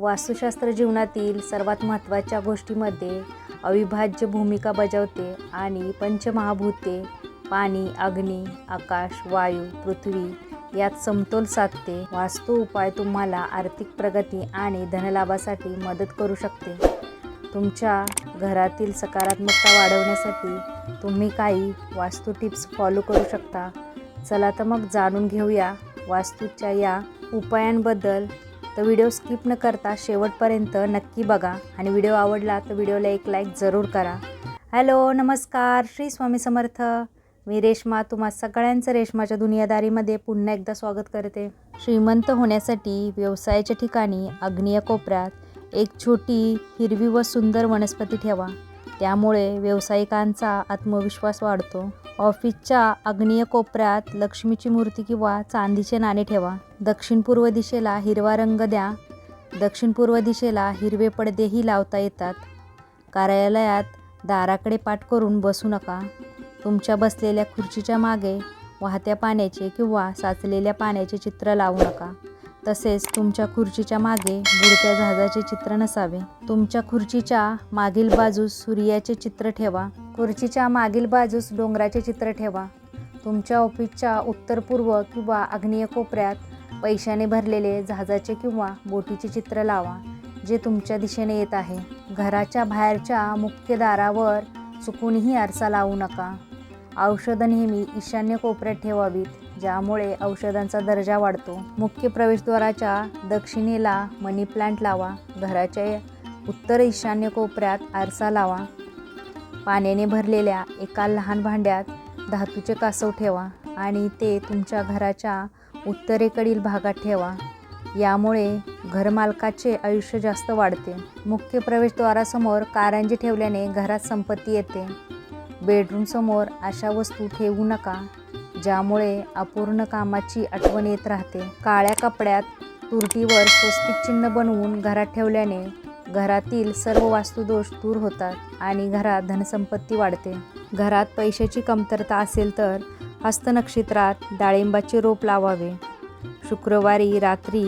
वास्तुशास्त्र जीवनातील सर्वात महत्त्वाच्या गोष्टीमध्ये अविभाज्य भूमिका बजावते आणि पंचमहाभूते पाणी अग्नी आकाश वायू पृथ्वी यात समतोल साधते. वास्तू उपाय तुम्हाला आर्थिक प्रगती आणि धनलाभासाठी मदत करू शकते. तुमच्या घरातील सकारात्मकता वाढवण्यासाठी तुम्ही काही वास्तू टिप्स फॉलो करू शकता. चला तर मग जाणून घेऊया वास्तूच्या या उपायांबद्दल. तर व्हिडिओ स्किप न करता शेवटपर्यंत नक्की बघा. आणि व्हिडिओ आवडला तर व्हिडिओला एक लाईक जरूर करा. हॅलो नमस्कार. श्री स्वामी समर्थ. मी रेश्मा तुम्हा सगळ्यांचं रेश्माच्या दुनियादारीमध्ये पुन्हा एकदा स्वागत करते. श्रीमंत होण्यासाठी व्यवसायाच्या ठिकाणी आग्नेय कोपऱ्यात एक छोटी हिरवी व सुंदर वनस्पती ठेवा. त्यामुळे व्यावसायिकांचा आत्मविश्वास वाढतो. ऑफिसच्या आग्नेय कोपऱ्यात लक्ष्मीची मूर्ती किंवा चांदीचे नाणे ठेवा. दक्षिण पूर्व दिशेला हिरवा रंग द्या. दक्षिण पूर्व दिशेला हिरवे पडदेही लावता येतात. कार्यालयात दाराकडे पाठ करून बसू नका. तुमच्या बसलेल्या खुर्चीच्या मागे वाहत्या पाण्याचे किंवा साचलेल्या पाण्याचे चित्र लावू नका. तसेच तुमच्या खुर्चीच्या मागे बुडत्या जहाजाचे चित्र नसावे. तुमच्या खुर्चीच्या मागील बाजूस सूर्याचे चित्र ठेवा. खुर्चीच्या मागील बाजूस डोंगराचे चित्र ठेवा. तुमच्या ऑफिसच्या उत्तर पूर्व किंवा आग्नेय कोपऱ्यात पैशाने भरलेले जहाजाचे किंवा बोटीचे चित्र लावा जे तुमच्या दिशेने येत आहे. घराच्या बाहेरच्या मुख्य दारावर चुकूनही आरसा लावू नका. औषधं नेहमी ईशान्य कोपऱ्यात ठेवावीत ज्यामुळे औषधांचा दर्जा वाढतो. मुख्य प्रवेशद्वाराच्या दक्षिणेला मनी प्लांट लावा घराच्या उत्तर ईशान्य कोपऱ्यात आरसा लावा. पाण्याने भरलेल्या एका लहान भांड्यात धातूचे कासव ठेवा आणि ते तुमच्या घराच्या उत्तरेकडील भागात ठेवा. यामुळे घरमालकाचे आयुष्य जास्त वाढते. मुख्य प्रवेशद्वारासमोर कारंजी ठेवल्याने घरात संपत्ती येते. बेडरूमसमोर अशा वस्तू ठेवू नका ज्यामुळे अपूर्ण कामाची आठवण येत राहते. काळ्या कपड्यात तुरटीवर स्वस्तिक चिन्ह बनवून घरात ठेवल्याने घरातील सर्व वास्तुदोष दूर होतात आणि घरात धनसंपत्ती वाढते. घरात पैशाची कमतरता असेल तर हस्तनक्षत्रात डाळिंबाचे रोप लावावे. शुक्रवारी रात्री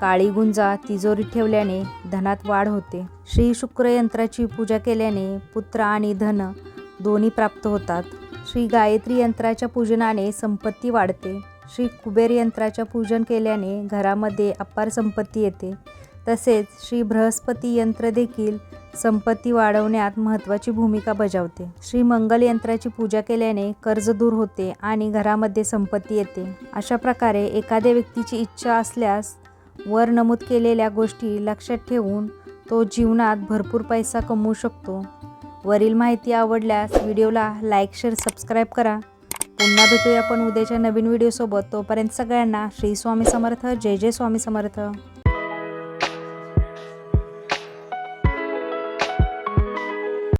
काळी गुंजा तिजोरीत ठेवल्याने धनात वाढ होते. श्री शुक्र यंत्राची पूजा केल्याने पुत्र आणि धन दोन्ही प्राप्त होतात. श्री गायत्री यंत्राच्या पूजनाने संपत्ती वाढते. श्री कुबेर यंत्राच्या पूजन केल्याने घरामध्ये अपार संपत्ती येते. तसेच श्री बृहस्पती यंत्र देखील संपत्ती वाढवण्यात महत्त्वाची भूमिका बजावते. श्री मंगल यंत्राची पूजा केल्याने कर्ज दूर होते आणि घरामध्ये संपत्ती येते. अशा प्रकारे एखाद्या व्यक्तीची इच्छा असल्यास वर नमूद केलेल्या गोष्टी लक्षात ठेवून तो जीवनात भरपूर पैसा कमवू शकतो. वरील माहिती आवडल्यास व्हिडिओला लाईक शेअर सबस्क्राईब करा. पुन्हा भेटूया आपण उद्याच्या नवीन व्हिडिओसोबत. तोपर्यंत सगळ्यांना श्री स्वामी समर्थ जय जय स्वामी समर्थ.